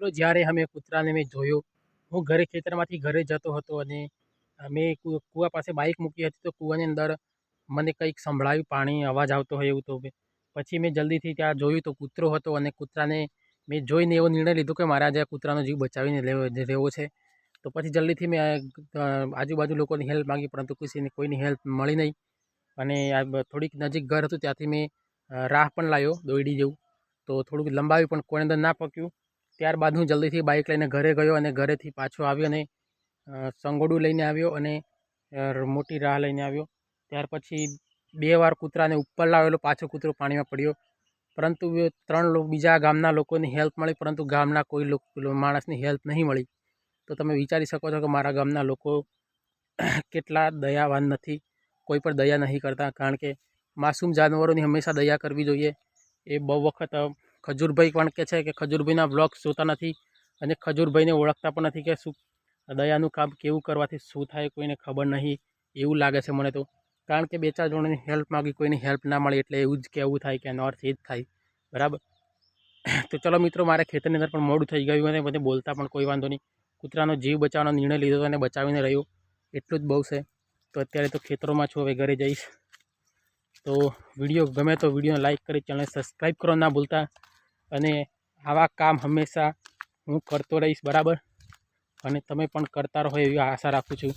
મિત્રો, જ્યારે અમે કૂતરાને મેં જોયો, હું ઘરે ખેતરમાંથી ઘરે જતો હતો અને મેં કૂવા પાસે બાઇક મૂકી હતી, તો કૂવાની અંદર મને કંઈક સંભળાયું, પાણી, અવાજ આવતો હોય એવું તો પછી મેં જલ્દીથી ત્યાં જોયું તો કૂતરો હતો અને કૂતરાને મેં જોઈને એવો નિર્ણય લીધો કે મારે આજે કૂતરાનો જીવ બચાવીને લેવો છે. તો પછી જલ્દીથી મેં આજુબાજુ લોકોની હેલ્પ માંગી, પરંતુ કુછની કોઈની હેલ્પ મળી નહીં. અને આ થોડીક નજીક ઘર હતું, ત્યાંથી મેં રાહ પણ લાવ્યો દોયડી જેવું. તો થોડુંક લંબાવ્યું, પણ કોઈ અંદર ના પક્યું ત્યારબાદ હું જલ્દીથી બાઇક લઈને ઘરે ગયો અને ઘરેથી પાછો આવ્યો અને સંગોડું લઈને આવ્યો અને મોટી રાહ લઈને આવ્યો. ત્યાર પછી બે વાર કૂતરાને ઉપર લાવેલો, પાછો કૂતરો પાણીમાં પડ્યો. પરંતુ ત્રણ બીજા ગામના લોકોની હેલ્પ મળી, પરંતુ ગામના કોઈ માણસની હેલ્પ નહીં મળી. તો તમે વિચારી શકો છો કે મારા ગામના લોકો કેટલા દયાવાન નથી. કોઈ પર દયા નહીં કરતા, કારણ કે માસૂમ જાનવરોની હંમેશા દયા કરવી જોઈએ. એ બહુ વખત ખજૂરભાઈ પણ કહે છે કે ખજૂરભાઈના બ્લોગ્સ જોતા નથી અને ખજૂરભાઈને ઓળખતા પણ નથી કે શું. દયાનું કામ કેવું કરવાથી શું થાય કોઈને ખબર નહીં, એવું લાગે છે મને તો. કારણ કે બે ચાર જણોની હેલ્પ માગી કોઈની હેલ્પ ના મળે એટલે એવું જ કહેવું થાય કે નોર્થ એ જ થાય. બરાબર? તો ચલો મિત્રો, મારે ખેતરની અંદર પણ મોડું થઈ ગયું અને બધે બોલતા પણ કોઈ વાંધો નહીં. કૂતરાનો જીવ બચાવવાનો નિર્ણય લીધો અને બચાવીને રહ્યો. એટલું જ બહુ છે. તો અત્યારે તો ખેતરોમાં છું, હવે ઘરે જઈશ. તો વીડિયો ગમે તો વિડીયોને લાઇક કરી, ચેનલને સબસ્ક્રાઈબ કરો ના ભૂલતા. અને આવા કામ હંમેશા હું કરતો રહીશ, બરાબર? અને તમે પણ કરતા રહો એવી આશા રાખું છું.